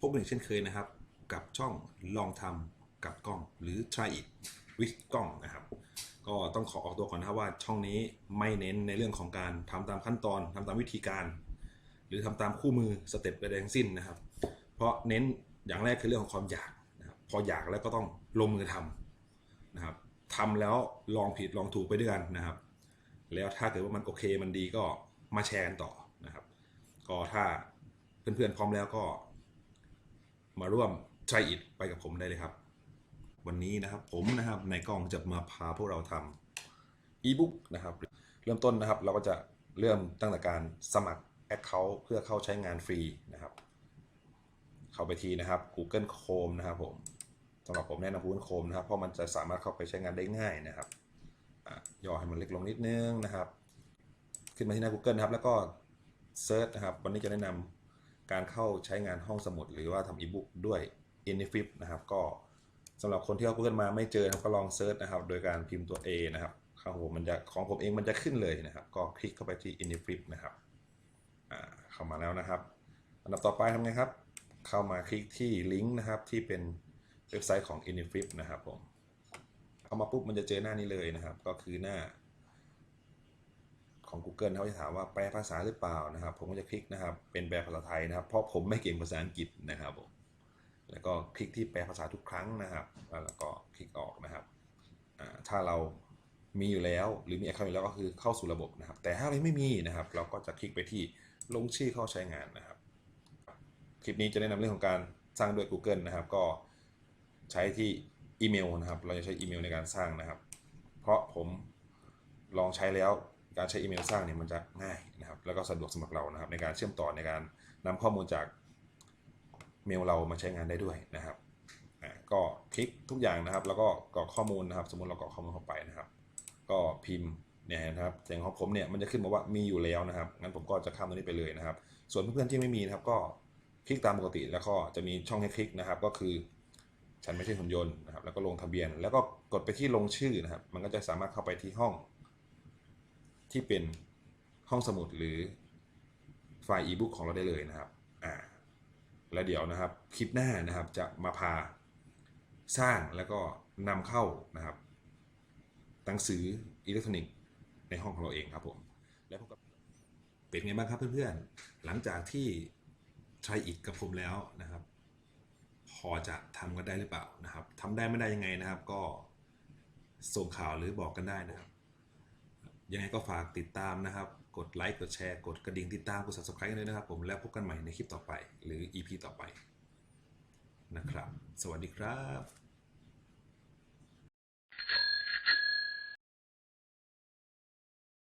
พบกันอีกเช่นเคยนะครับ กับช่องลองทำกับกล้องหรือ try it with กล้องนะครับ ก็ต้องขอออกตัวก่อนนะครับว่าช่องนี้ไม่เน้นในเรื่องของการทำตามขั้นตอนทำตามวิธีการ หรือทำตามคู่มือสเต็ปไปทั้งสิ้นนะครับ เพราะเน้นอย่างแรกคือเรื่องของความอยากนะครับพออยากแล้วก็ต้องลงมือทำนะครับทำแล้วลองผิดลองถูกไปด้วยกันนะครับ แล้วถ้าเกิดว่ามันโอเคมันดีก็มาแชร์กันต่อนะครับ ก็ถ้าเพื่อนๆพร้อมแล้วก็ มาร่วม try it ไปกับผมได้เลยครับ วันนี้นะครับผมนะครับในกล้องจะมาพาพวกเราทำ e-book นะครับ เริ่มต้นนะครับเราก็จะเริ่มตั้งแต่การสมัคร Account เพื่อเข้าใช้งานฟรีนะครับ เข้าไปทีนะครับ Google Chrome นะครับผมสำหรับผมแนะนำ Google Chrome นะครับ เพราะมันจะสามารถเข้าไปใช้งานได้ง่ายนะครับย่อให้มันเล็กลงนิดนึงนะครับ ขึ้นมาที่หน้า Google นะครับ แล้วก็เซิร์ชนะครับ วันนี้จะแนะนำ การเข้าใช้งานห้องสมุดหรือว่าทำ e-book ด้วย i n i f i p นะครับ ก็สำหรับคนที่เขา Google มาไม่เจอครับก็ลองเซิร์ชนะครับ โดยการพิมพ์ตัว A นะครับของผมมันจะของผมเองมันจะขึ้นเลยนะครับ ก็คลิกเข้าไปที่ i n i f i p นะครับอ่าเข้ามาแล้วนะครับ อันดับต่อไปทำไงครับ เข้ามาคลิกที่ลิงก์นะครับที่เป็นเว็บไซต์ของ i n i f i p นะครับผมเข้ามาปุ๊บมันจะเจอหน้านี้เลยนะครับ ก็คือหน้า ของ Google เขาจะถามว่าแปลภาษาหรือเปล่านะครับ ผมก็จะคลิกนะครับ เป็นแปลภาษาไทยนะครับ เพราะผมไม่เก่งภาษาอังกฤษนะครับผมแล้วก็คลิกที่แปลภาษาทุกครั้งนะครับ แล้วก็คลิกออกนะครับถ้าเรามีอยู่แล้ว หรือมี account อยู่แล้วก็คือเข้าสู่ระบบนะครับ แต่ถ้าเราไม่มีนะครับ เราก็จะคลิกไปที่ลงชื่อเข้าใช้งานนะครับ คลิปนี้จะแนะนำเรื่องของการสร้างด้วย Google นะครับ ก็ใช้ที่อีเมลนะครับ เราจะใช้อีเมลในการสร้างนะครับ เพราะผมลองใช้แล้ว การใช้อีเมลสร้างเนี่ยมันจะง่ายนะครับแล้วก็สะดวกสำหรับเรานะครับในการเชื่อมต่อในการนำข้อมูลจากเมลเรามาใช้งานได้ด้วยนะครับอ่าก็คลิกทุกอย่างนะครับ แล้วก็กรอกข้อมูลนะครับ สมมติเรากรอกข้อมูลเข้าไปนะครับ ก็พิมพ์เนี่ยนะครับแต่ของผมเนี่ยมันจะขึ้นมาว่ามีอยู่แล้วนะครับงั้นผมก็จะข้ามตรงนี้ไปเลยนะครับ ส่วนเพื่อนๆที่ไม่มีนะครับก็คลิกตามปกติแล้วก็จะมีช่องให้คลิกนะครับ ก็คือฉันไม่ใช่หุ่นยนต์นะครับแล้วก็ลงทะเบียน แล้วก็กดไปที่ลงชื่อนะครับ มันก็จะสามารถเข้าไปที่ห้อง ที่เป็นห้องสมุดหรือไฟล์อีบุ๊กของเราได้เลยนะครับอ่าแล้วเดี๋ยวนะครับคลิปหน้านะครับจะมาพาสร้างแล้วก็นำเข้านะครับหนังสืออิเล็กทรอนิกส์ในห้องของเราเองครับผมแล้วพบกับเป็นไงบ้างครับเพื่อนๆ หลังจากที่ใช้อีกกับผมแล้วนะครับ พอจะทำกันได้หรือเปล่านะครับทำได้ไม่ได้ยังไงนะครับ ก็ส่งข่าวหรือบอกกันได้นะครับ ยังไงก็ฝากติดตามนะครับ กดไลค์กดแชร์กดกระดิ่งติดตามกด subscribe กันด้วยนะครับผมแล้วพบกันใหม่ในคลิปต่อไป หรือ EP ต่อไปนะครับ สวัสดีครับ